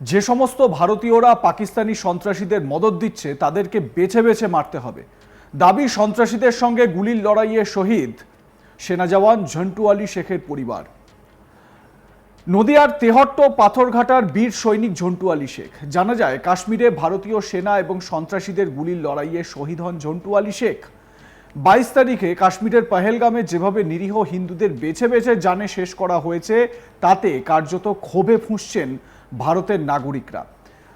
যে সমস্ত ভারতীয়রা পাকিস্তানি সন্ত্রাসীদের মদত দিচ্ছে, তাদেরকে বেছে বেছে মারতে হবে। দাবি সন্ত্রাসীদের সঙ্গে গুলির লড়াইয়ে শহীদ সেনা জওয়ান ঝন্টু আলী শেখের পরিবার। নদিয়ার তেহট্ট পাথরঘাটার বীর সৈনিক ঝন্টু আলী শেখ। জানা যায়, কাশ্মীরে ভারতীয় সেনা এবং সন্ত্রাসীদের গুলির লড়াইয়ে শহীদ হন ঝন্টু আলী শেখ। বাইশ তারিখে কাশ্মীরের পহেলগামে যেভাবে নিরীহ হিন্দুদের বেছে বেছে জানে শেষ করা হয়েছে, তাতে কার্যত ক্ষোভে ফুঁসছেন ভারতের নাগরিকরা।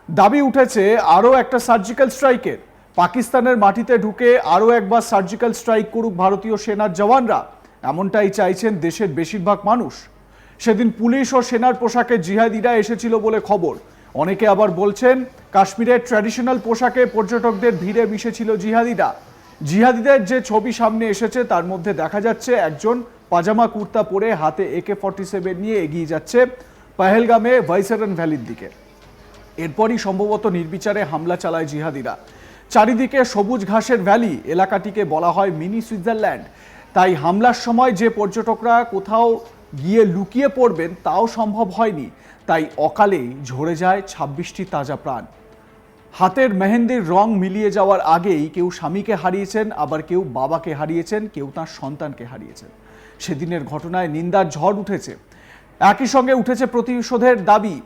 দাবি উঠেছে আরও একটা সার্জিক্যাল স্ট্রাইকের পাকিস্তানের মাটিতে ঢুকে আরও একবার সার্জিক্যাল স্ট্রাইক করুক ভারতীয় সেনার জওয়ানরা। এমনটাই চাইছেন দেশের বেশিরভাগ মানুষ। সেদিন পুলিশ ও সেনার পোশাকে জিহাদিরা এসেছিল বলে খবর। অনেকে আবার বলছেন, কাশ্মীরের ট্র্যাডিশনাল পোশাকে পর্যটকদের ভিড়ে মিশেছিল জিহাদিরা। জিহাদিদের যে ছবি সামনে এসেছে, তার মধ্যে দেখা যাচ্ছে একজন পাজামা কুর্তা পরে হাতে একে ফর্টি সেভেন নিয়ে এগিয়ে যাচ্ছে। পাহেলগামে ভাইসারন ভ্যালির দিকে। এরপরই সম্ভবত নির্বিচারে হামলা চালায় জিহাদিরা। চারিদিকে সবুজ ঘাসের ভ্যালি, এলাকাটিকে বলা হয় মিনি সুইজারল্যান্ড। তাই হামলার সময় যে পর্যটকরা কোথাও গিয়ে লুকিয়ে পড়বেন, তাও সম্ভব হয়নি। তাই অকালেই ঝরে যায় ছাব্বিশটি তাজা প্রাণ। হাতের মেহেন্দির রং মিলিয়ে যাওয়ার আগেই কেউ স্বামীকে হারিয়েছেন, আবার কেউ বাবাকে হারিয়েছেন, কেউ তার সন্তানকে হারিয়েছেন। সেদিনের ঘটনায় নিন্দার ঝড় উঠেছে। একই সঙ্গে উঠেছে প্রতিশোধের দাবি।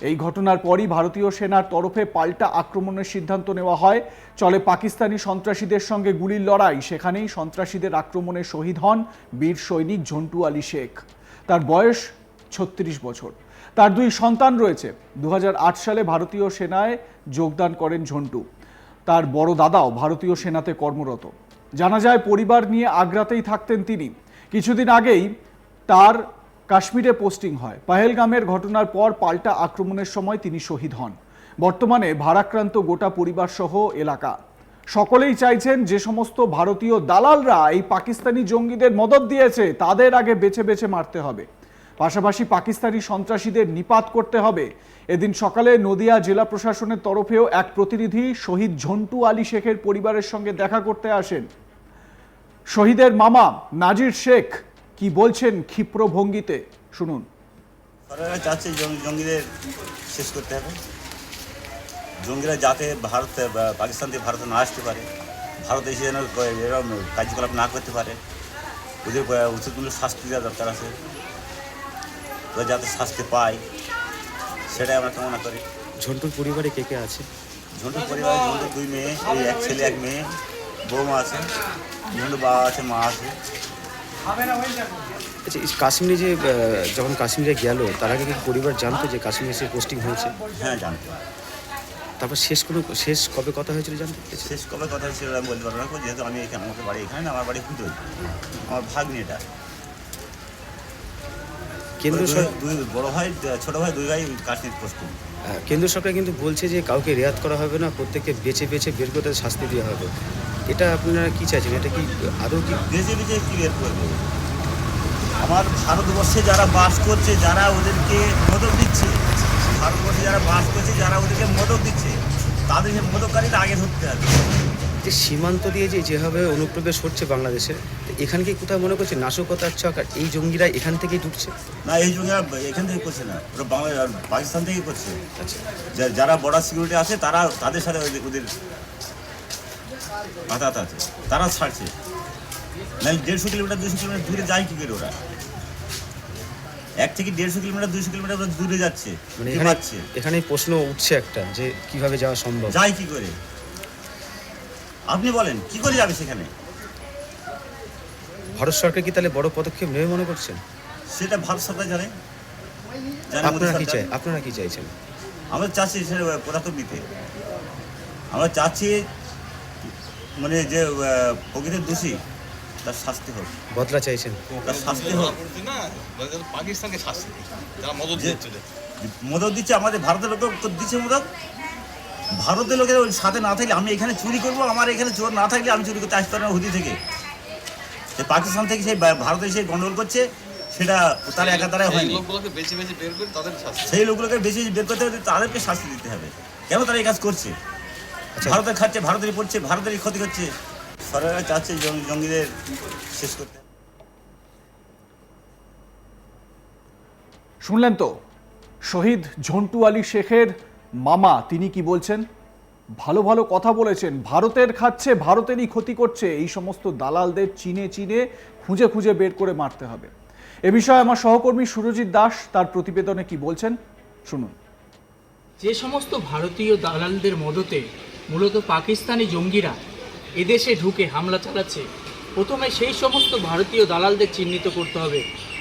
এই ঘটনার পরই ভারতীয় সেনার তরফে পাল্টা আক্রমণের সিদ্ধান্ত নেওয়া হয়। চলে পাকিস্তানি সন্ত্রাসীদের সঙ্গে গুলির লড়াই। সেখানেই সন্ত্রাসীদের আক্রমণে শহীদ হন বীর সৈনিক ঝন্টু আলী শেখ। তার বয়স ছত্রিশ বছর। তার দুই সন্তান রয়েছে। দু হাজার আট সালে ভারতীয় সেনায় যোগদান করেন ঝন্টু। তার বড় দাদাও ভারতীয় সেনাতে কর্মরত। জানা যায়, পরিবার নিয়ে আগ্রাতেই থাকতেন তিনি। কিছুদিন আগেই তার কাশ্মীরে পোস্টিং হয়। পাহেলগামের ঘটনার পর পাল্টা আক্রমণের সময় তিনি শহীদ হন। বর্তমানে ভারাক্রান্ত গোটা পরিবার সহ এলাকা। সকলেই চাইছেন যে সমস্ত ভারতীয় দালালরা এই পাকিস্তানি জঙ্গিদের মদত দিয়েছে, তাদের আগে বেছে বেছে মারতে হবে। পাশাপাশি পাকিস্তানি সন্ত্রাসীদের নিপাত করতে হবে। এদিন সকালে নদিয়া জেলা প্রশাসনের তরফেও এক প্রতিনিধি শহীদ ঝন্টু আলী শেখের পরিবারের সঙ্গে দেখা করতে আসেন। শহীদের মামা নাজির শেখ কি বলছেন ক্ষিপ্র ভঙ্গিতে? শুনুন। সরকার চাচ্ছে জঙ্গি- জঙ্গিদের শেষ করতে হবে। জঙ্গিরা যাতে ভারত পাকিস্তান থেকে ভারতে না আসতে পারে ভারত এসে যেন এরকম কার্যকলাপ না করতে পারে ওদের উচিত মূল্য শাস্তি দেওয়া দরকার আছে। ওরা যাতে শাস্তি পায় সেটাই আমরা কামনা করি। ঝন্টুর পরিবারে কে কে আছে? ঝন্টুর পরিবারে ঝন্টুর দুই মেয়ে এই এক ছেলে এক মেয়ে বৌমা আছে। ঝন্টুর বাবা আছে মা আছে। আচ্ছা কাশ্মীরে যে যখন কাশ্মীরে গেল তার আগে কি পরিবার জানতো যে কাশ্মীরে সে পোস্টিং হয়েছে? হ্যাঁ জানতো। তারপর শেষ কোনো শেষ কবে কথা হয়েছিল জানতে? শেষ কবে কথা ছিল আমি বলতে পারব না যেহেতু আমি এখানে আমাকে বাড়ি এখানে না আমার বাড়ি হুদোই আমার ভাগ্নি এটা। কেন্দ্র দুই- সরকার দুই বড় ভাই ছোট ভাই দুই ভাই কাশ্মীর পোস্টিং হ্যাঁ, কেন্দ্র সরকার কিন্তু বলছে যে কাউকে রেয়াত করা হবে না প্রত্যেককে বেছে বেছে বের করে তাদের শাস্তি দেওয়া হবে। এটা আপনারা কি চাইছেন? এটা কি আদৌ কি বেঁচে বেঁচে কি বের করবে? আমার ভারতবর্ষে যারা বাস করছে যারা ওদেরকে মদক দিচ্ছে ভারতবর্ষে যারা বাস করছে যারা ওদেরকে মদক দিচ্ছে তাদেরকে মদককারীরা আগে ধরতে হবে। যে সীমান্ত দিয়ে যে যেভাবে অনুপ্রবেশ হচ্ছে বাংলাদেশে এখানে কি কোথাও মনে করছে নাশকতার ছক আর এই জঙ্গিরা এখান থেকেই ঢুকছে? না এই যুগে এখান থেকে করছে না। ওরা বাংলা পাকিস্তান থেকেই করছে। আচ্ছা। যারা বর্ডার সিকিউরিটি আছে তারা তাদের সাথে ওদের- ওদের আঘাত আছে তারা ছাড়ছে। নাহলে দেড়শো কিলোমিটার দুশো কিলোমিটার দূরে যায় কি করে ওরা? এক থেকে দেড়শো কিলোমিটার দুশো কিলোমিটার দূরে যাচ্ছে মানে এখানে প্রশ্ন উঠছে একটা যে কীভাবে যাওয়া সম্ভব? যায় কি করে? আপনি বলেন কি করে যাবে সেখানে? ভারত সরকার কি তাহলে বড় পদক্ষেপ নেবে মনে করছেন? সেটা ভারত সরকার জানে। জানে আপনারা কি চাই আপনারা কি চাইছেন? আমরা চাচ্ছি সেটা পুরাতন দিতে। আমরা চাচ্ছি মানে যে প্রকৃত দোষী তার শাস্তি হোক। বদলা চাইছেন। তার শাস্তি হোক। পাকিস্তানকে শাস্তি যারা মদত দিচ্ছে। মদক দিচ্ছে আমাদের ভারতের লোক দিচ্ছে মদত। ভারতের লোকের ওই সাথে না থাকলে আমি এখানে চুরি করব আমার এখানে চোর না থাকলে আমি চুরি করতে আসতে পারি না হুদি থেকে। সে পাকিস্তান থেকে সেই ভারতে সেই গন্ডগোল করছে সেটা তার একা দ্বারাই সেই হয়নি। লোকগুলোকে বেছে বেছে বের করে তাদের সেই লোকগুলোকে বেশি বের করতে হবে তাদেরকে শাস্তি দিতে হবে। কেন তারা এই কাজ করছে। ভারতের খাচ্ছে ভারতেরই পড়ছে ভারতেরই ক্ষতি হচ্ছে সরকার চাচ্ছে জঙ্গিদের শেষ করতে। শুনলেন তো? শহীদ ঝন্টু আলী শেখের মামা তিনি কি বলছেন? ভালো ভালো কথা বলেছেন। ভারতের খাচ্ছে ভারতেরই ক্ষতি করছে। এই সমস্ত দালালদের চিনে চিনে খুঁজে খুঁজে বের করে মারতে হবে। এ বিষয়ে আমার সহকর্মী সুরজিৎ দাস তার প্রতিবেদনে কি বলছেন? শুনুন। যে সমস্ত ভারতীয় দালালদের মদতে মূলত পাকিস্তানি জঙ্গিরা এদেশে ঢুকে হামলা চালাচ্ছে। প্রথমে সেই সমস্ত ভারতীয় দালালদের চিহ্নিত করতে হবে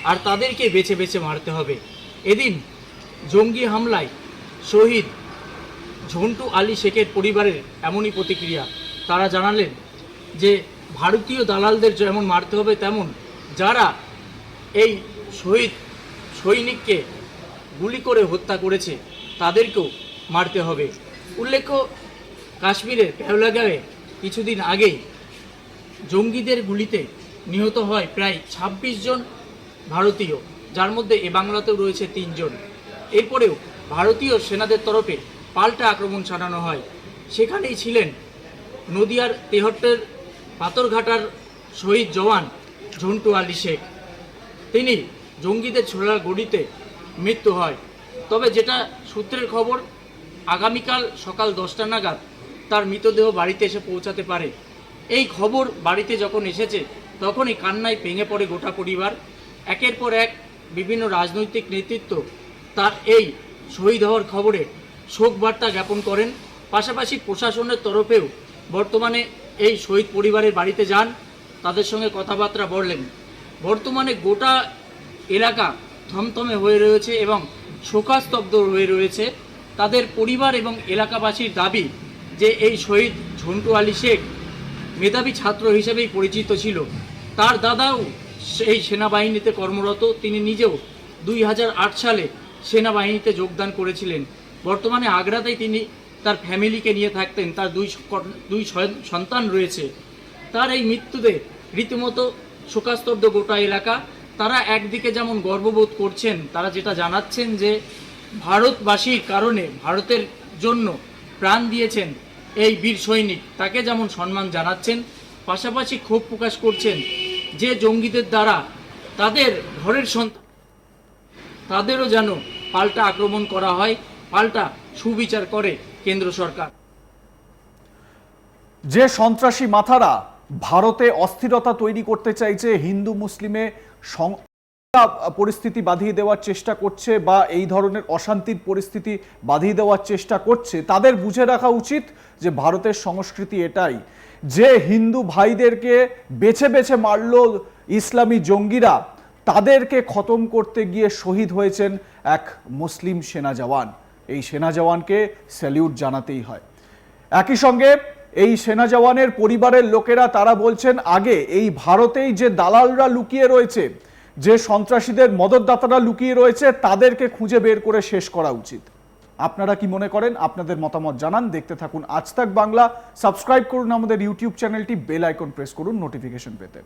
আর তাদেরকে বেছে বেছে মারতে হবে। এদিন জঙ্গি হামলায় শহীদ ঝন্টু আলী শেখের পরিবারের এমনই প্রতিক্রিয়া। তারা জানালেন যে, ভারতীয় দালালদের যেমন মারতে হবে তেমন যারা এই শহীদ সৈনিককে গুলি করে হত্যা করেছে, তাদেরকেও মারতে হবে। উল্লেখ্য কাশ্মীরের পেহলাগাঁয়ে কিছুদিন আগেই জঙ্গিদের গুলিতে নিহত হয় প্রায় ২৬ জন ভারতীয়, যার মধ্যে এ বাংলাতেও রয়েছে তিনজন। এরপরেও ভারতীয় সেনাদের তরফে পাল্টা আক্রমণ চালানো হয়। সেখানেই ছিলেন নদিয়ার তেহট্টের পাথরঘাটার শহীদ জওয়ান ঝন্টু আলী শেখ। তিনি জঙ্গিদের ছোড়ার গড়িতে মৃত্যু হয়। তবে যেটা সূত্রের খবর, আগামীকাল সকাল দশটা নাগাদ তার মৃতদেহ বাড়িতে এসে পৌঁছাতে পারে। এই খবর বাড়িতে যখন এসেছে, তখনই কান্নায় ভেঙে পড়ে গোটা পরিবার। একের পর এক বিভিন্ন রাজনৈতিক নেতৃত্ব তার এই শহীদ হওয়ার খবরে শোক বার্তা জ্ঞাপন করেন। পাশাপাশি প্রশাসনের তরফেও বর্তমানে এই শহীদ পরিবারের বাড়িতে যান। তাদের সঙ্গে কথাবার্তা বললেন। বর্তমানে গোটা এলাকা থমথমে হয়ে রয়েছে এবং শোকাস্তব্ধ হয়ে রয়েছে। তাদের পরিবার এবং এলাকাবাসীর দাবি যে এই শহীদ ঝন্টু আলী শেখ মেধাবী ছাত্র হিসেবেই পরিচিত ছিল, তার দাদাও সেই সেনাবাহিনীতে কর্মরত। তিনি নিজেও দুই হাজার আট সালে সেনাবাহিনীতে যোগদান করেছিলেন। বর্তমানে আগ্রাতেই তিনি তার ফ্যামিলিকে নিয়ে থাকতেন। তার দুই দুই সন্তান রয়েছে। তার এই মৃত্যুতে রীতিমতো শোকাস্তব্ধ গোটা এলাকা। তারা একদিকে যেমন গর্ববোধ করছেন, তারা যেটা জানাচ্ছেন যে, ভারতবাসীর কারণে ভারতের জন্য প্রাণ দিয়েছেন এই বীর সৈনিক, তাকে যেমন সম্মান জানাচ্ছেন, পাশাপাশি ক্ষোভ প্রকাশ করছেন যে জঙ্গিদের দ্বারা তাদের ঘরের সন্তান তাদেরও যেন পাল্টা আক্রমণ করা হয়, পাল্টা সুবিচার করে কেন্দ্র সরকার। যে সন্ত্রাসী মাথারা ভারতে অস্থিরতা তৈরি করতে চাইছে হিন্দু মুসলিমে পরিস্থিতি বাঁধিয়ে দেওয়ার চেষ্টা করছে বা এই ধরনের অশান্তির পরিস্থিতি বাঁধিয়ে দেওয়ার চেষ্টা করছে, তাদের বুঝে রাখা উচিত যে ভারতের সংস্কৃতি এটাই। যে হিন্দু ভাইদেরকে বেছে বেছে মারল ইসলামী জঙ্গিরা, তাদেরকে খতম করতে গিয়ে শহীদ হয়েছেন এক মুসলিম সেনা জওয়ান। এই সেনা জওয়ানকে স্যালিউট জানাতেই হয়। একই সঙ্গে এই সেনা জওয়ানের পরিবারের লোকেরা তারা বলছেন, আগে এই ভারতেই যে দালালরা লুকিয়ে রয়েছে যে সন্ত্রাসীদের মদতদাতারা লুকিয়ে রয়েছে, তাদেরকে খুঁজে বের করে শেষ করা উচিত। আপনারা কি মনে করেন? আপনাদের মতামত জানান। দেখতে থাকুন আজ তাক বাংলা। সাবস্ক্রাইব করুন আমাদের ইউটিউব চ্যানেলটি। বেল আইকন প্রেস করুন নোটিফিকেশন পেতে।